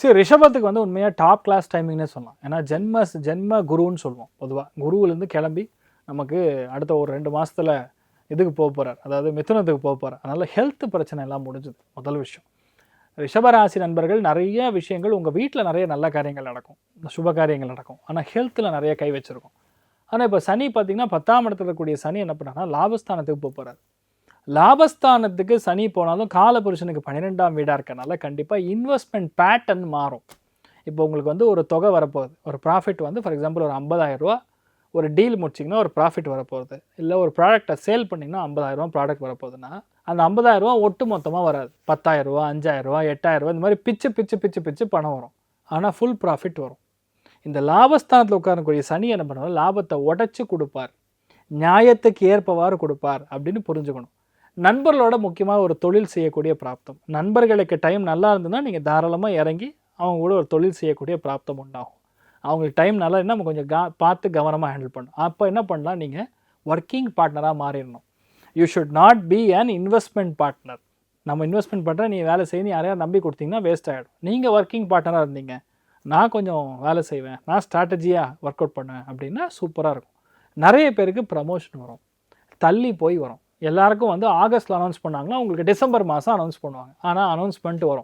சரி ரிஷபத்துக்கு வந்து உண்மையாக டாப் கிளாஸ் டைமிங்னே சொல்லலாம். ஏன்னா ஜென்ம ஜென்ம குருன்னு சொல்லுவோம் பொதுவாக குருவிலேருந்து கிளம்பி நமக்கு அடுத்த ஒரு ரெண்டு மாதத்தில் இதுக்கு போக போகிறார் அதாவது மிதுனத்துக்கு போக போகிறார் அதனால் ஹெல்த் பிரச்சனை எல்லாம் முடிஞ்சுது முதல் விஷயம். ரிஷபராசி நண்பர்கள் நிறைய விஷயங்கள் உங்கள் வீட்டில் நிறைய நல்ல காரியங்கள் நடக்கும் சுப காரியங்கள் நடக்கும். ஆனால் ஹெல்த்தில் நிறைய கை வச்சுருக்கும். ஆனால் இப்போ சனி பார்த்தீங்கன்னா பத்தாம் இடத்துல இருக்கக்கூடிய சனி என்ன பண்ணான்னா லாபஸ்தானத்துக்கு போக போகிறார் லாபஸ்தானத்துக்கு சனி போனாலும் காலபுருஷனுக்கு பன்னிரெண்டாம் வீடாக இருக்கனால கண்டிப்பாக இன்வெஸ்ட்மெண்ட் பேட்டர்ன் மாறும். இப்போ உங்களுக்கு வந்து ஒரு தொகை வரப்போகுது. ஒரு ப்ராஃபிட் வந்து ஃபார் எக்ஸாம்பிள் ஒரு 50000 ரூபா ஒரு டீல் முடிச்சிங்கன்னா ஒரு ப்ராஃபிட் வரப்போகுது. இல்லை ஒரு ப்ராடக்ட்டை சேல் பண்ணிங்கன்னா 50000 ரூபா ப்ராடக்ட் வரப்போகுதுன்னா அந்த 50000 ரூபா ஒட்டு மொத்தமாக வராது. 10000 ரூபா 5000 ரூபா 8000 ரூபா இந்த மாதிரி பிச்சு பிச்சு பிச்சு பிச்சு பணம் வரும். ஆனால் ஃபுல் ப்ராஃபிட் வரும். இந்த லாபஸ்தானத்தில் உட்காரக்கூடிய சனி என்ன பண்ணுவார்? லாபத்தை உடச்சி கொடுப்பார். நியாயத்துக்கு ஏற்பவாறு கொடுப்பார் அப்படின்னு புரிஞ்சுக்கணும். நண்பர்களோட முக்கியமாக ஒரு தொழில் செய்யக்கூடிய பிராப்தம். நண்பர்களுக்கு டைம் நல்லா இருந்ததுன்னா நீங்கள் தாராளமாக இறங்கி அவங்க கூட ஒரு தொழில் செய்யக்கூடிய பிராப்தம் உண்டாகும். அவங்களுக்கு டைம் நல்லா என்ன நம்ம கொஞ்சம் கா பார்த்து கவனமாக ஹேண்டில் பண்ணணும். அப்போ என்ன பண்ணலாம்? நீங்கள் ஒர்க்கிங் பார்ட்னராக மாறிடணும். You should not be an investment partner நம்ம இன்வெஸ்ட்மெண்ட் பண்ணுற நீ வேலை செய்யணும் யாரையாவது நம்பி கொடுத்தீங்கன்னா வேஸ்ட் ஆகிடும் நீங்கள் ஒர்க்கிங் பார்ட்னராக இருந்தீங்க. நான் கொஞ்சம் வேலை செய்வேன். நான் ஸ்ட்ராட்டஜியாக ஒர்க் அவுட் பண்ணுவேன் அப்படின்னா சூப்பராக இருக்கும். நிறைய பேருக்கு ப்ரமோஷன் வரும். தள்ளி போய் வரும். எல்லாருக்கும் வந்து ஆகஸ்ட்டில் அனௌன்ஸ் பண்ணாங்கன்னா உங்களுக்கு டிசம்பர் மாதம் அனௌன்ஸ் பண்ணுவாங்க. ஆனால் அனௌன்ஸ்மெண்ட் வரும்.